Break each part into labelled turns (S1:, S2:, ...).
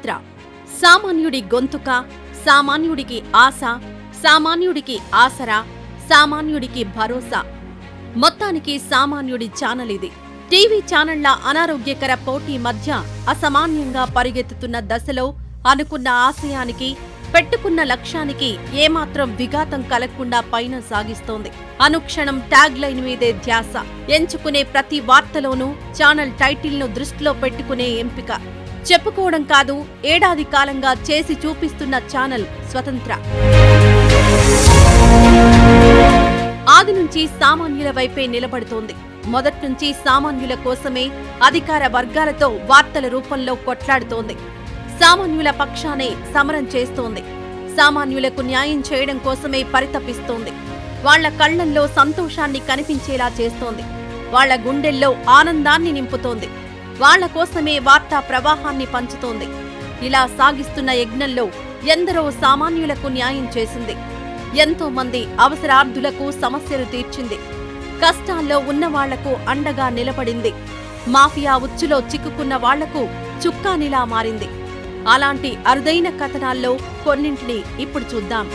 S1: స్వతంత్ర సామాన్యుడి గొంతుక సామాన్యుడికి ఆశ సామాన్యుడికి ఆసరా సామాన్యుడికి భరోసా. మొత్తానికి సామాన్యుడి ఛానల్ ఇది. టీవీ ఛానళ్ళ అనారోగ్యకర పోటీ మధ్య అసామాన్యంగా పరిగెత్తుతున్న దశలో అనుకున్న ఆశయానికి పెట్టుకున్న లక్ష్యానికి ఏమాత్రం విఘాతం కలగకుండా పైన సాగిస్తోంది. అనుక్షణం ట్యాగ్ లైన్ మీదే ధ్యాస. ఎంచుకునే ప్రతి వార్తలోనూ ఛానల్ టైటిల్ను దృష్టిలో పెట్టుకునే ఎంపిక. చెప్పుకోవడం కాదు ఏడాది కాలంగా చేసి చూపిస్తున్న ఛానల్ స్వతంత్ర. ఆది నుంచి సామాన్యుల వైపే నిలబడుతోంది. మొదట్నుంచి సామాన్యుల కోసమే అధికార వర్గాలతో వార్తల రూపంలో కొట్లాడుతోంది. సామాన్యుల పక్షానే సమరం చేస్తోంది. సామాన్యులకు న్యాయం చేయడం కోసమే పరితపిస్తోంది. వాళ్ళ కళ్ళల్లో సంతోషాన్ని కనిపించేలా చేస్తోంది. వాళ్ళ గుండెల్లో ఆనందాన్ని నింపుతోంది. వాళ్ళ కోసమే వార్తా ప్రవాహాన్ని పంచుతోంది. ఇలా సాగిస్తున్న యజ్ఞంలో ఎందరో సామాన్యులకు న్యాయం చేసింది. ఎంతో మంది అవసరార్థులకు సమస్యలు తీర్చింది. కష్టాల్లో ఉన్నవాళ్ళకు అండగా నిలబడింది. మాఫియా ఉచ్చులో చిక్కుకున్న వాళ్ళకు చుక్కానిలా మారింది. అలాంటి అరుదైన కథనాల్లో కొన్నింటిని ఇప్పుడు చూద్దాం.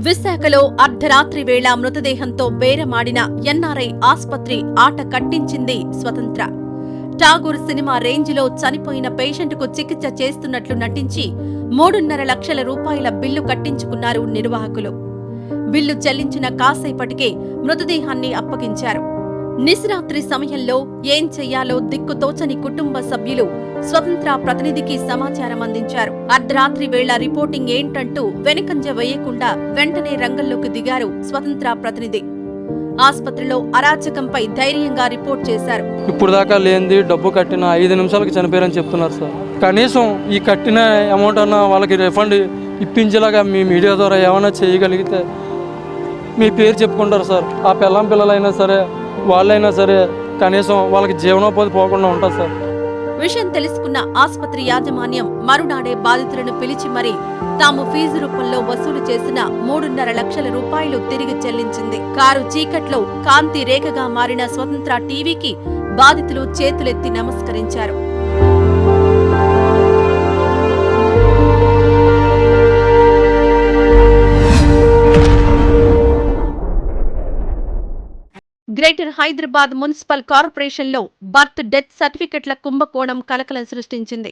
S1: విశాఖలో అర్ధరాత్రి వేళ మృతదేహంతో బేరమాడిన ఎన్ఆర్ఐ ఆస్పత్రి ఆట కట్టించింది స్వతంత్ర. ఠాగూర్ సినిమా రేంజ్లో చనిపోయిన పేషెంట్కు చికిత్స చేస్తున్నట్లు నటించి మూడున్నర లక్షల రూపాయల బిల్లు కట్టించుకున్నారు నిర్వాహకులు. బిల్లు చెల్లించిన కాసేపటికే మృతదేహాన్ని అప్పగించారు. నిశరాత్రి సమయంలో ఏం చెయ్యాలో దిక్కుతోచని కుటుంబ సభ్యులు స్వతంత్ర ప్రతినిధికి సమాచారం అందించారు. అర్ధరాత్రి వేళ రిపోర్టింగ్ ఏంటంటూ వెనుకంజ వేయకుండా వెంటనే రంగంలోకి దిగారు స్వతంత్ర ప్రతినిధి. ఆసుపత్రిలో అరాచకంపై ధైర్యంగా రిపోర్ట్ చేశారు.
S2: ఇప్పుడు దాకా లేనిది డబ్బు కట్టిన ఐదు నిమిషాలకి చనిపోయారని చెప్తున్నారు సార్. కనీసం ఈ కట్టిన అమౌంట్ అన్న వాళ్ళకి రిఫండ్ ఇప్పించేలాగా మీ మీడియా ద్వారా ఏమైనా చేయగలిగితే మీ పేరు చెప్పుకుంటారు సార్. ఆ పిల్లం పిల్లలైనా సరే వాళ్ళైనా సరే కనీసం వాళ్ళకి జీవనోపాధి పోకుండా ఉంటుంది సార్.
S1: విషయం తెలుసుకున్న ఆసుపత్రి యాజమాన్యం మరునాడే బాధితులను పిలిచి మరీ తాము ఫీజు రూపంలో వసూలు చేసిన మూడున్నర లక్షల రూపాయలు తిరిగి చెల్లించింది. కారు చీకట్లో కాంతి రేఖగా మారిన స్వతంత్ర టీవీకి బాధితులు చేతులెత్తి నమస్కరించారు. గ్రేటర్ హైదరాబాద్ మున్సిపల్ కార్పొరేషన్లో బర్త్ డెత్ సర్టిఫికెట్ల కుంభకోణం కలకలం సృష్టించింది.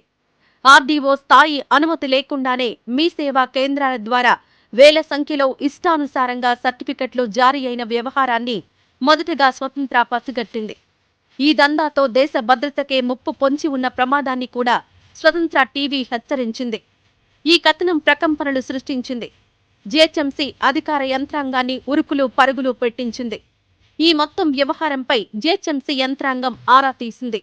S1: ఆర్డీఓ స్థాయి అనుమతి లేకుండానే మీ సేవా కేంద్రాల ద్వారా వేల సంఖ్యలో ఇష్టానుసారంగా సర్టిఫికెట్లు జారీ అయిన వ్యవహారాన్ని మొదటగా స్వతంత్ర పసిగట్టింది. ఈ దందాతో దేశ భద్రతకే ముప్పు పొంచి ఉన్న ప్రమాదాన్ని కూడా స్వతంత్ర టీవీ హెచ్చరించింది. ఈ కథనం ప్రకంపనలు సృష్టించింది. జిహెచ్ఎంసీ అధికార యంత్రాంగాన్ని ఉరుకులు పరుగులు పెట్టించింది. ఈ మొత్తం వ్యవహారంపై జిహెచ్ఎంసీ యంత్రాంగం ఆరా తీసింది.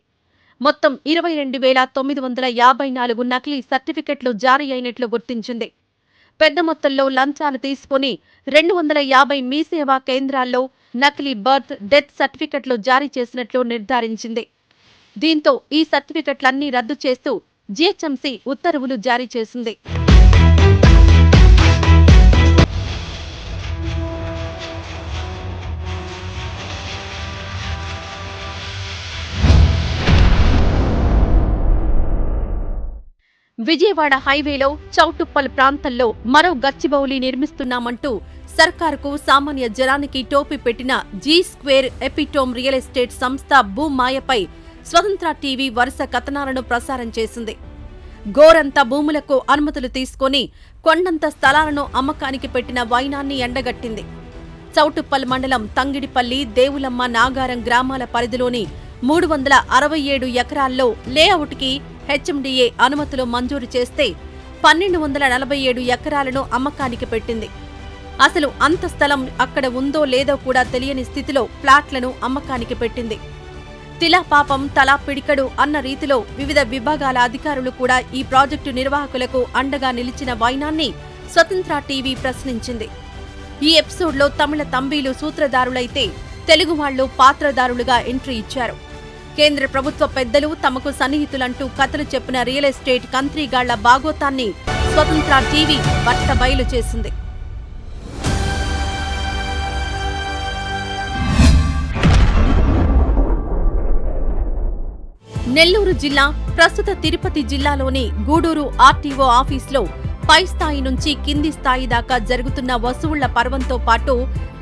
S1: మొత్తం ఇరవై రెండు వేల తొమ్మిది వందల యాభై నాలుగు నకిలీ సర్టిఫికెట్లు జారీ అయినట్లు గుర్తించింది. పెద్ద మొత్తంలో లంచాలు తీసుకుని రెండు వందల యాభై మీ సేవా కేంద్రాల్లో నకిలీ బర్త్ డెత్ సర్టిఫికెట్లు జారీ చేసినట్లు నిర్ధారించింది. దీంతో ఈ సర్టిఫికెట్లన్నీ రద్దు చేస్తూ జిహెచ్ఎంసీ ఉత్తర్వులు జారీ చేసింది. విజయవాడ హైవేలో చౌటుప్పల్ ప్రాంతంలో మరో గచ్చిబౌలి నిర్మిస్తున్నామంటూ సర్కారుకు సామాన్య జనానికి టోపీ పెట్టిన G square epitome real estate సంస్థ భూమాయపై స్వతంత్ర టీవీ వరుస కథనాలను ప్రసారం చేసింది. గోరంత భూములకు అనుమతులు తీసుకొని కొండంత స్థలాలను అమ్మకానికి పెట్టిన వైనాన్ని ఎండగట్టింది. చౌటుప్పల్ మండలం తంగిడిపల్లి దేవులమ్మ నాగారం గ్రామాల పరిధిలోని మూడు వందల అరవై ఏడు ఎకరాల్లో లేఅవుట్కి హెచ్ఎండిఏ అనుమతులు మంజూరు చేస్తే పన్నెండు వందల నలభై ఏడు ఎకరాలను అమ్మకానికి పెట్టింది. అసలు అంత స్థలం అక్కడ ఉందో లేదో కూడా తెలియని స్థితిలో ప్లాట్లను అమ్మకానికి పెట్టింది. తిలా పాపం తలా పిడికడు అన్న రీతిలో వివిధ విభాగాల అధికారులు కూడా ఈ ప్రాజెక్టు నిర్వాహకులకు అండగా నిలిచిన వైనాన్ని స్వతంత్ర టీవీ ప్రశ్నించింది. ఈ ఎపిసోడ్లో తమిళ తంబీలు సూత్రధారులైతే తెలుగు వాళ్ళు పాత్రధారులుగా ఎంట్రీ ఇచ్చారు. కేంద్ర ప్రభుత్వ పెద్దలు తమకు సన్నిహితులంటూ కథలు చెప్పిన రియల్ ఎస్టేట్ కంత్రీగాళ్ళ బాగోతాన్ని స్వతంత్ర టీవీ బట్ట బయలు చేసింది. నెల్లూరు జిల్లా ప్రస్తుత తిరుపతి జిల్లాలోని గూడూరు ఆర్టీఓ ఆఫీసులో పై స్థాయి నుంచి కింది స్థాయి దాకా జరుగుతున్న వసూళ్ళ పర్వంతో పాటు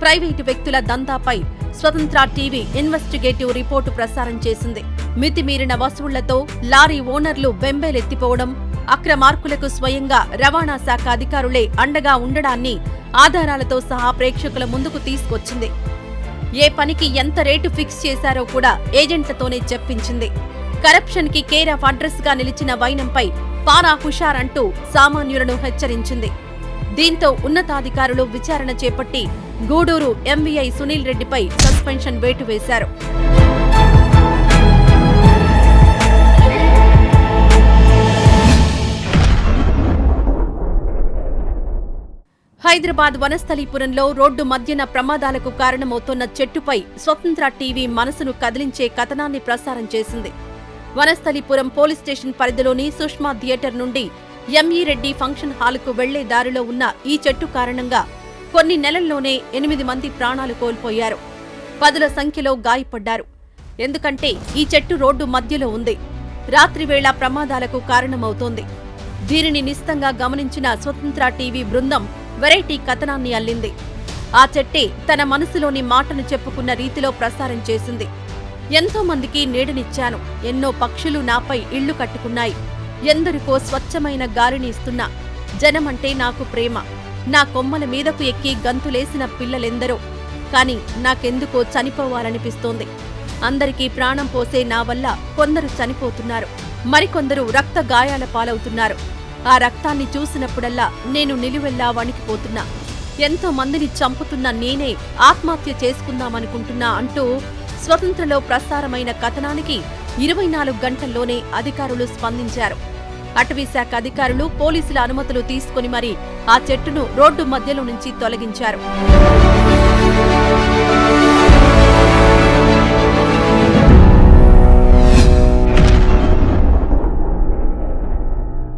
S1: ప్రైవేటు వ్యక్తుల దందాపై స్వతంత్ర టీవీ ఇన్వెస్టిగేటివ్ రిపోర్టు ప్రసారం చేసింది. మితిమీరిన వసూళ్ళతో లారీ ఓనర్లు బెంబేలెత్తిపోవడం అక్రమార్కులకు స్వయంగా రవాణా శాఖ అధికారులే అండగా ఉండడాన్ని ఆధారాలతో సహా ప్రేక్షకుల ముందుకు తీసుకొచ్చింది. ఏ పనికి ఎంత రేటు ఫిక్స్ చేశారో కూడా ఏజెంట్లతోనే చెప్పించింది. కరప్షన్కి కేర్ ఆఫ్ అడ్రస్గా నిలిచిన వైనంపై పారా హుషార్ అంటూ సామాన్యులను హెచ్చరించింది. దీంతో ఉన్నతాధికారులు విచారణ చేపట్టి గూడూరు ఎంవీఐ సునీల్ రెడ్డిపై సస్పెన్షన్ వేటు వేశారు. హైదరాబాద్ వనస్థలీపురంలో రోడ్డు మధ్యన ప్రమాదాలకు కారణమవుతున్న చెట్టుపై స్వతంత్ర టీవీ మనసును కదిలించే కథనాన్ని ప్రసారం చేసింది. వనస్థలిపురం పోలీస్ స్టేషన్ పరిధిలోని సుష్మా థియేటర్ నుండి ఎంఈ రెడ్డి ఫంక్షన్ హాల్కు వెళ్ళే దారిలో ఉన్న ఈ చెట్టు కారణంగా కొన్ని నెలల్లోనే ఎనిమిది మంది ప్రాణాలు కోల్పోయారు. పదుల సంఖ్యలో గాయపడ్డారు. ఎందుకంటే ఈ చెట్టు రోడ్డు మధ్యలో ఉంది. రాత్రివేళ ప్రమాదాలకు కారణమవుతోంది. దీనిని నిస్తంగా గమనించిన స్వతంత్ర టీవీ బృందం వెరైటీ కథనాన్ని అల్లింది. ఆ చెట్టే తన మనసులోని మాటను చెప్పుకున్న రీతిలో ప్రసారం చేసింది. ఎంతో మందికి నీడనిచ్చాను. ఎన్నో పక్షులు నాపై ఇళ్ళు కట్టుకున్నాయి. ఎందరికో స్వచ్ఛమైన గాలిని ఇస్తున్నా. జనమంటే నాకు ప్రేమ. నా కొమ్మల మీదకు ఎక్కి గంతులేసిన పిల్లలెందరో. కాని నాకెందుకో చనిపోవాలనిపిస్తోంది. అందరికీ ప్రాణం పోసే నా వల్ల కొందరు చనిపోతున్నారు. మరికొందరు రక్త గాయాల పాలవుతున్నారు. ఆ రక్తాన్ని చూసినప్పుడల్లా నేను నిలువెల్లా వణికిపోతున్నా. ఎంతో మందిని చంపుతున్న నేనే ఆత్మహత్య చేసుకుందామనుకుంటున్నా అంటూ స్వతంత్రలో ప్రసారమైన కథనానికి ఇరవై నాలుగు గంటల్లోనే అధికారులు స్పందించారు. అటవీశాఖ అధికారులు పోలీసుల అనుమతులు తీసుకుని మరి ఆ చెట్టును రోడ్డు మధ్యలో నుంచి తొలగించారు.